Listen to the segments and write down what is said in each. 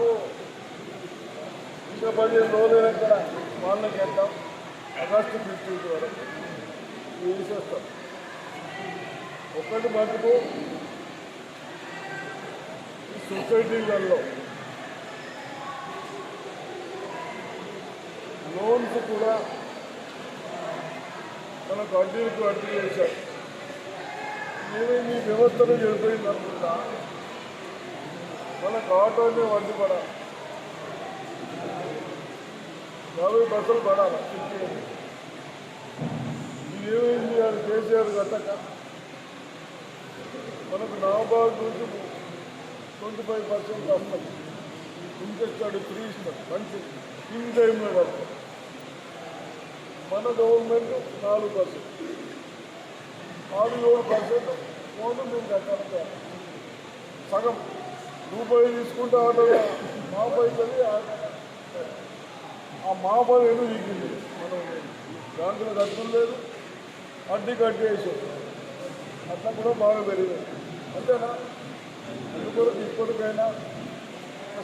వరకు ఇంకా పదిహేను రోజులు అక్కడ వాళ్ళకి చేద్దాం ఆగస్టు ఫిఫ్టీన్త్ వరకు. వేసేస్తాం ఒకటి మటుకు ఈ సొసైటీలలో లోన్స్ కూడా మనం కంటిన్యూ కంటిన్యూ చేశారు. నేను ఈ వ్యవస్థను చెడిపోయింది తర్వాత మనకు ఆటోనే వడ్డీ పడాలి. యాభై బస్సులు పడాలి ఏమైంది అని కేసీఆర్ కట్టక మనకు నాబాగ్ నుంచి ట్వంటీ ఫైవ్ పర్సెంట్ వస్తుంది ఇంకెచ్చాడు ఫ్రీ ఇస్తాడు. మంచి ఇన్ టైంలో పడుతుంది మన గవర్నమెంట్ నాలుగు పర్సెంట్. ఆరు ఏడు పర్సెంట్ ఫోన్ మేము కట్టాలి సగం. రూపాయి తీసుకుంటే ఆటో మాఫ్ అవుతుంది ఆ మాఫ్ అనేది వీకింది మనం బ్యాంకులో కట్టుకుని లేదు అడ్డీ కట్టేసి. అట్లా కూడా బాగా పెరిగింది అంతేనా? అందుకొరకు ఇప్పటికైనా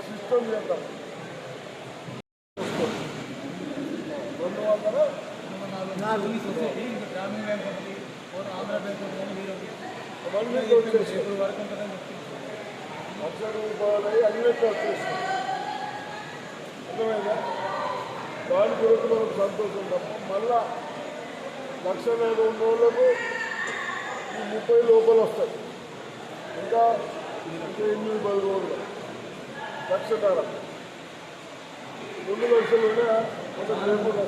సిస్టమ్ చేద్దాం. రెండు వందల? గ్రామీణ బ్యాంక్ ఒకటి ఆంధ్ర బ్యాంక్ ఒకటి ఇప్పుడు వరకు లక్ష రూపాయలు అయ్యి అన్నిటి వచ్చేసాయి అర్థమైందా? దాని గురించి మనకు సంతోషం తప్ప మళ్ళా లక్ష మీద ఉన్న వాళ్ళకు ఈ ముప్పై లోపల వస్తాయి. ఇంకా ఇంకా ఎనిమిది పది రోజులు. లక్ష ధర రెండు లక్షలు ఒక లేకుండా.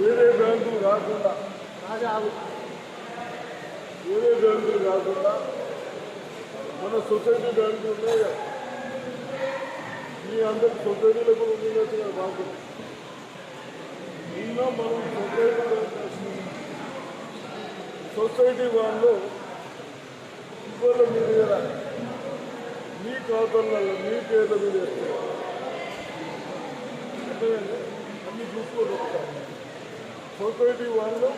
వేరే బ్యాంకులు కాకుండా రాజా బ్యాంకులు కాకుండా మన సొసైటీ బ్యాంకులు ఉన్నాయి. మీ అందరి సొసైటీలో కూడా ఉండవచ్చు కాదు నిన్న మనం సొసైటీ సొసైటీ వాళ్ళు ఇవాళ మీరు కదా మీ ఖాతాలలో మీ పేర్ల మీద వేస్తారు అర్థమైంది అన్ని సొసైటీ వాళ్ళు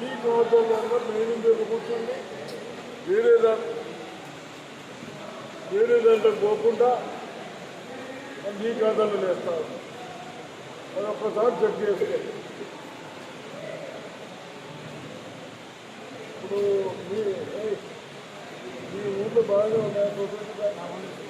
మీ ఖాతాలలో మేనేజ్ దగ్గర కూర్చుండి వేరే దాంట్లో వేరే దాంట్లో పోకుండా మీ ఖాతాలో వేస్తారు అది ఒక్కసారి చెక్ చేసుకోండి ఇప్పుడు మీ మీ ఊళ్ళో బాగా ఉన్నాయి?